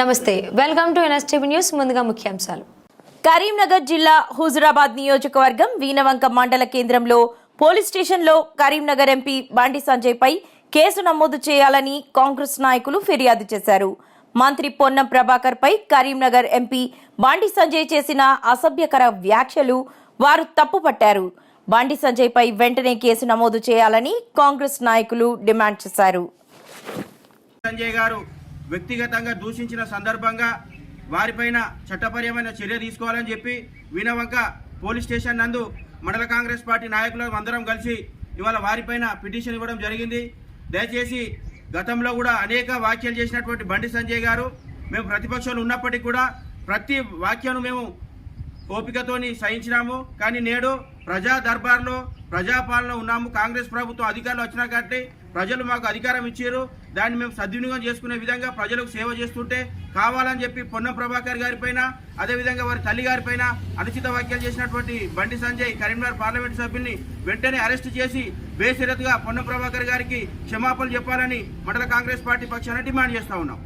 నమస్తే welcome to NSTV news ముందుగా ముఖ్యాంశాలు. కరీంనగర్ జిల్లా హుజురాబాద్ నియోజకవర్గం వీనవంక మండల కేంద్రంలో పోలీస్ స్టేషన్లో కరీంనగర్ ఎంపీ బండి సంజయ్పై కేసు నమోదు చేయాలని కాంగ్రెస్ నాయకులు ఫిర్యాదు చేశారు. మంత్రి పొన్నం ప్రభాకర్ పై కరీంనగర్ ఎంపీ బండి సంజయ్ చేసిన అసభ్యకర వ్యాఖ్యలు వారు తప్పుపట్టారు. బండి సంజయ్ పై వెంటనే కేసు నమోదు చేయాలని కాంగ్రెస్ నాయకులు డిమాండ్ చేశారు. సంజయ్ గారు వ్యక్తిగతంగా దూషించిన సందర్భంగా వారిపైన చట్టపరమైన చర్య తీసుకోవాలని చెప్పి వినవంక పోలీస్ స్టేషన్ నందు మండల కాంగ్రెస్ పార్టీ నాయకులు అందరం కలిసి ఇవాళ వారిపైన పిటిషన్ ఇవ్వడం జరిగింది. దయచేసి గతంలో కూడా అనేక వ్యాఖ్యలు చేసినటువంటి బండి సంజయ్ గారు మేము ప్రతిపక్షంలో ఉన్నప్పటికీ కూడా ప్రతి వ్యాఖ్యను మేము ఓపికతోని సహించినాము. కానీ నేడు ప్రజా దర్బార్లో ప్రజాపాలన ఉన్నాము. కాంగ్రెస్ ప్రభుత్వం అధికారులు వచ్చినా కాబట్టి ప్రజలు మాకు అధికారం ఇచ్చారు. దాన్ని మేము సద్వినియోగం చేసుకునే విధంగా ప్రజలకు సేవ చేస్తుంటే కావాలని చెప్పి పొన్న ప్రభాకర్ గారిపైన అదేవిధంగా వారి తల్లి గారిపైన అనుచిత వ్యాఖ్యలు చేసినటువంటి బండి సంజయ్ కరీంనగర్ పార్లమెంటు సభ్యుల్ని వెంటనే అరెస్ట్ చేసి బేసిరత్గా పొన్న ప్రభాకర్ గారికి క్షమాపణలు చెప్పాలని మండల కాంగ్రెస్ పార్టీ పక్షాన డిమాండ్ చేస్తా ఉన్నాం.